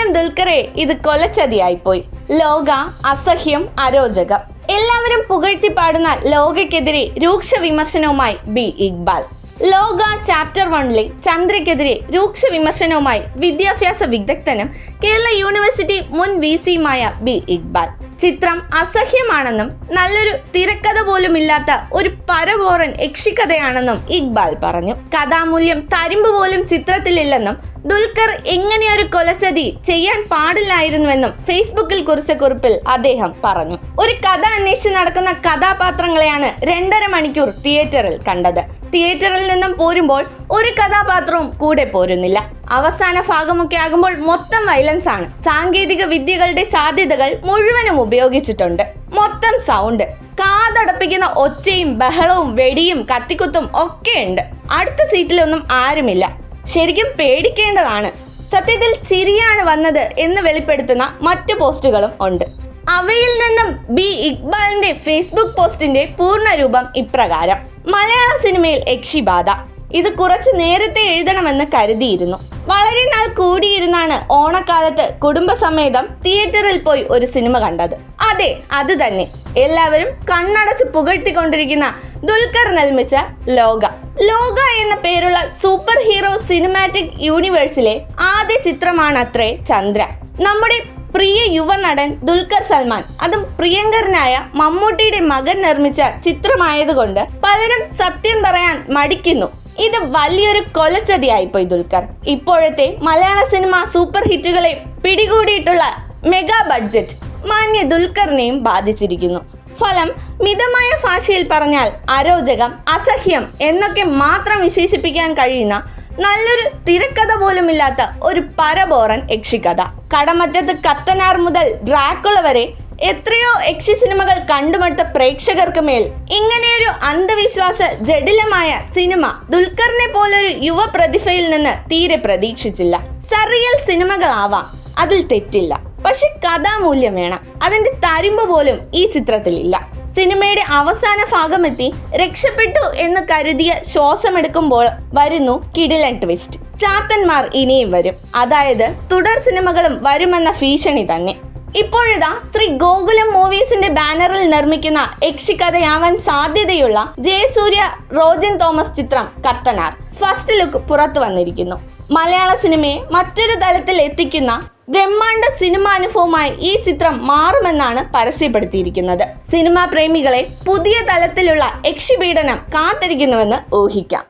എന്തായാലും ദുൽഖറെ ഇത് കൊലച്ചതിയായിപ്പോയി. ലോക അസഹ്യം അരോചകം. എല്ലാവരും പുകഴ്ത്തി പാടുന്ന ലോകയ്ക്കെതിരെ രൂക്ഷ വിമർശനവുമായി ബി ഇക്ബാൽ. ലോക ചാപ്റ്റർ വണ്ണിലെ ചന്ദ്രയ്ക്കെതിരെ രൂക്ഷ വിമർശനവുമായി വിദ്യാഭ്യാസ വിദഗ്ധനും കേരള യൂണിവേഴ്സിറ്റി മുൻ വി സിയുമായ ബി ഇക്ബാൽ. ചിത്രം അസഹ്യമാണെന്നും നല്ലൊരു തിരക്കഥ പോലും ഇല്ലാത്ത ഒരു പരബോറൻ യക്ഷിക്കഥയാണെന്നും ഇക്ബാൽ പറഞ്ഞു. കഥാമൂല്യം തരിമ്പ് പോലും ചിത്രത്തിലില്ലെന്നും ദുൽഖർ ഇങ്ങനെയൊരു കൊലച്ചതി ചെയ്യാൻ പാടില്ലായിരുന്നുവെന്നും ഫേസ്ബുക്കിൽ കുറിച്ച കുറിപ്പിൽ അദ്ദേഹം പറഞ്ഞു. ഒരു കഥ അന്വേഷിച്ച് നടക്കുന്ന കഥാപാത്രങ്ങളെയാണ് രണ്ടര മണിക്കൂർ തിയേറ്ററിൽ കണ്ടത്. തിയേറ്ററിൽ നിന്നും പോരുമ്പോൾ ഒരു കഥാപാത്രവും കൂടെ പോരുന്നില്ല. അവസാന ഭാഗമൊക്കെ ആകുമ്പോൾ മൊത്തം വയലൻസ് ആണ്. സാങ്കേതിക വിദ്യകളുടെ സാധ്യതകൾ മുഴുവനും ഉപയോഗിച്ചിട്ടുണ്ട്. മൊത്തം സൗണ്ട് കാതടപ്പിക്കുന്ന ഒച്ചയും ബഹളവും വെടിയും കത്തിക്കുത്തും ഒക്കെ ഉണ്ട്. അടുത്ത സീറ്റിലൊന്നും ആരുമില്ല. ശരിക്കും പേടിക്കേണ്ടതാണ്. സത്യത്തിൽ ചിരിയാണ് വന്നത് എന്ന് വെളിപ്പെടുത്തുന്ന മറ്റു പോസ്റ്റുകളും ഉണ്ട്. അവയിൽ നിന്നും ബി ഇക്ബാലിന്റെ ഫേസ്ബുക്ക് പോസ്റ്റിന്റെ പൂർണരൂപം ഇപ്രകാരം. മലയാള സിനിമയിൽ യക്ഷിബാധ. ഇത് കുറച്ച് നേരത്തെ എഴുതണമെന്ന് കരുതിയിരുന്നു. വളരെ നാൾ കൂടിയിരുന്നാണ് ഓണക്കാലത്ത് കുടുംബസമേതം തിയേറ്ററിൽ പോയി ഒരു സിനിമ കണ്ടത്. അതെ അത് തന്നെ. എല്ലാവരും കണ്ണടച്ച് പുകഴ്ത്തിക്കൊണ്ടിരിക്കുന്ന ദുൽഖർ നിർമ്മിച്ച ലോക. ലോക എന്ന പേരുള്ള സൂപ്പർ ഹീറോ സിനിമാറ്റിക് യൂണിവേഴ്സിലെ ആദ്യ ചിത്രമാണത്രേ ചന്ദ്ര. നമ്മുടെ പ്രിയ യുവ നടൻ ദുൽഖർ സൽമാൻ. അതും പ്രിയങ്കരനായ മമ്മൂട്ടിയുടെ മകൻ നിർമ്മിച്ച ചിത്രമായതുകൊണ്ട് പലരും സത്യം പറയാൻ മടിക്കുന്നു. ഇത് വലിയൊരു കൊലച്ചതിയായിപ്പോയി ദുൽഖർ. ഇപ്പോഴത്തെ മലയാള സിനിമ സൂപ്പർ ഹിറ്റുകളെ പിടികൂടിയിട്ടുള്ള മെഗാ ബഡ്ജറ്റ് മാന്യ ദുൽഖറിനെയും ബാധിച്ചിരിക്കുന്നു. ഫലം മിതമായ ഭാഷയിൽ പറഞ്ഞാൽ അരോചകം അസഹ്യം എന്നൊക്കെ മാത്രം വിശേഷിപ്പിക്കാൻ കഴിയുന്ന നല്ലൊരു തിരക്കഥ പോലുമില്ലാത്ത ഒരു പരബോറൻ യക്ഷിക്കഥ കടമറ്റത്ത് കത്തനാർ മുതൽ ഡ്രാക്കുള വരെ എത്രയോ യക്ഷി സിനിമകൾ കണ്ടുമടുത്ത പ്രേക്ഷകർക്ക് മേൽ ഇങ്ങനെയൊരു അന്ധവിശ്വാസ ജടിലമായ സിനിമ ദുൽഖറിനെ പോലൊരു യുവ പ്രതിഭയിൽ നിന്ന് തീരെ പ്രതീക്ഷിച്ചില്ല. സറിയൽ സിനിമകളാവാം. അതിൽ തെറ്റില്ല. പക്ഷെ കഥാമൂല്യം വേണം. അതിന്റെ തരിമ്പ് പോലും ഈ ചിത്രത്തിലില്ല. സിനിമയുടെ അവസാന ഭാഗമെത്തി രക്ഷപ്പെട്ടു എന്ന് കരുതിയ ശ്വാസമെടുക്കുമ്പോൾ വരുന്നു കിടിലൻ ട്വിസ്റ്റ് ചാത്തന്മാർ ഇനിയും വരും. അതായത് തുടർ സിനിമകളും വരുമെന്ന ഭീഷണി തന്നെ. ഇപ്പോഴിതാ ശ്രീ ഗോകുലം മൂവീസിന്റെ ബാനറിൽ നിർമ്മിക്കുന്ന യക്ഷിക്കഥയാവാൻ സാധ്യതയുള്ള ജയസൂര്യ റോജൻ തോമസ് ചിത്രം കത്തനാർ ഫസ്റ്റ് ലുക്ക് പുറത്തു വന്നിരിക്കുന്നു. മലയാള സിനിമയെ മറ്റൊരു തലത്തിൽ എത്തിക്കുന്ന ബ്രഹ്മാണ്ഡ സിനിമാനുഭവമായി ഈ ചിത്രം മാറുമെന്നാണ് പരസ്യപ്പെടുത്തിയിരിക്കുന്നത്. സിനിമാ പ്രേമികളെ പുതിയ തലത്തിലുള്ള യക്ഷിപീഡനം കാത്തിരിക്കുന്നുവെന്ന് ഊഹിക്കാം.